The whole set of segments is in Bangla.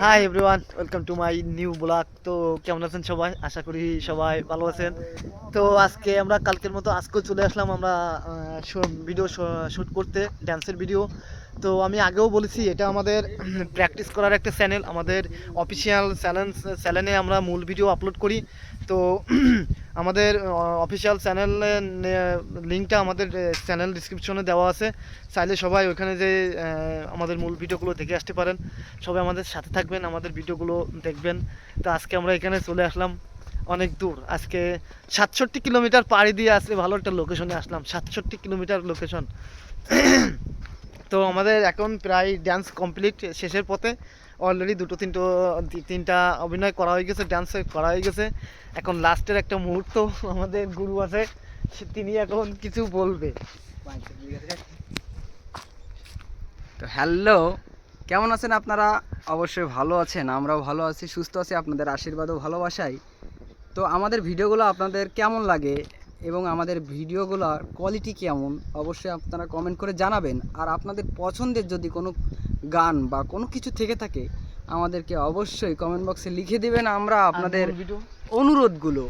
Hi everyone welcome to my new blog তো কেমন আছেন সবাই? আশা করি সবাই ভালো আছেন। তো আজকে আমরা কালকের মতো আজকেও চলে আসলাম আমরা ভিডিও শ্যুট করতে ড্যান্সের ভিডিও তো আমি আগেও বলেছি, এটা আমাদের প্র্যাকটিস করার একটা চ্যানেল আমাদের অফিসিয়াল চ্যানেল চ্যানেলে আমরা মূল ভিডিও আপলোড করি। তো আমাদের অফিসিয়াল চ্যানেলের লিঙ্কটা আমাদের চ্যানেল ডিসক্রিপশনে দেওয়া আছে। চাইলে সবাই ওখানে যে আমাদের মূল ভিডিওগুলো দেখে আসতে পারেন। সবাই আমাদের সাথে থাকবেন, আমাদের ভিডিওগুলো দেখবেন। তো আজকে আমরা এখানে চলে আসলাম অনেক দূর। আজকে সাতষট্টি কিলোমিটার পাড়ি দিয়ে আজকে ভালো একটা লোকেশনে আসলাম। সাতষট্টি কিলোমিটার লোকেশন তো আমাদের এখন প্রায় ডান্স কমপ্লিট শেষের পথে। অলরেডি দুটো, তিনটো, তিনটা অভিনয় করা হয়ে গেছে ডান্স করা হয়ে গেছে। এখন লাস্টের একটা মুহূর্ত আমাদের গুরু আছে তিনি এখন কিছু বলবে। তো হ্যালো, কেমন আছেন আপনারা? অবশ্যই ভালো আছেন, আমরাও ভালো আছি, সুস্থ আছি, আপনাদের আশীর্বাদ ও ভালোবাসাই। তো আমাদের ভিডিওগুলো আপনাদের কেমন লাগে? এবং আমাদের ভিডিওগুলোর কোয়ালিটি কেমন অবশ্যই আপনারা কমেন্ট করে জানাবেন। আর আপনাদের পছন্দের যদি কোনো গান বা কোনো কিছু থেকে থাকে আমাদেরকে অবশ্যই কমেন্ট বক্সে লিখে দেবেন আমরা আপনাদের অনুরোধগুলো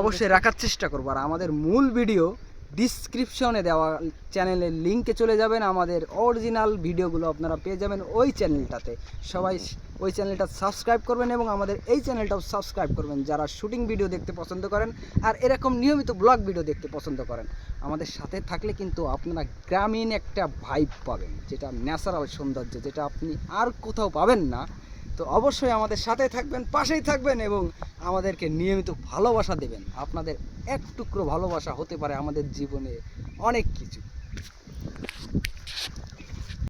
অবশ্যই রাখার চেষ্টা করব। আর আমাদের মূল ভিডিও ডিসক্রিপশনে দেওয়া চ্যানেলের লিঙ্কে চলে যাবেন। আমাদের অরিজিনাল ভিডিওগুলো আপনারা পেয়ে যাবেন ওই চ্যানেলটাতে সবাই ওই চ্যানেলটা সাবস্ক্রাইব করবেন এবং আমাদের এই চ্যানেলটাও সাবস্ক্রাইব করবেন যারা শুটিং ভিডিও দেখতে পছন্দ করেন আর এরকম নিয়মিত ব্লগ ভিডিও দেখতে পছন্দ করেন। আমাদের সাথে থাকলে কিন্তু আপনারা গ্রামীণ একটা ভাইব পাবেন, যেটা ন্যাচারাল সৌন্দর্য, যেটা আপনি আর কোথাও পাবেন না। তো অবশ্যই আমাদের সাথে থাকবেন, পাশেই থাকবেন এবং আমাদেরকে নিয়মিত ভালোবাসা দেবেন। আপনাদের এক টুকরো ভালোবাসা হতে পারে আমাদের জীবনে অনেক কিছু।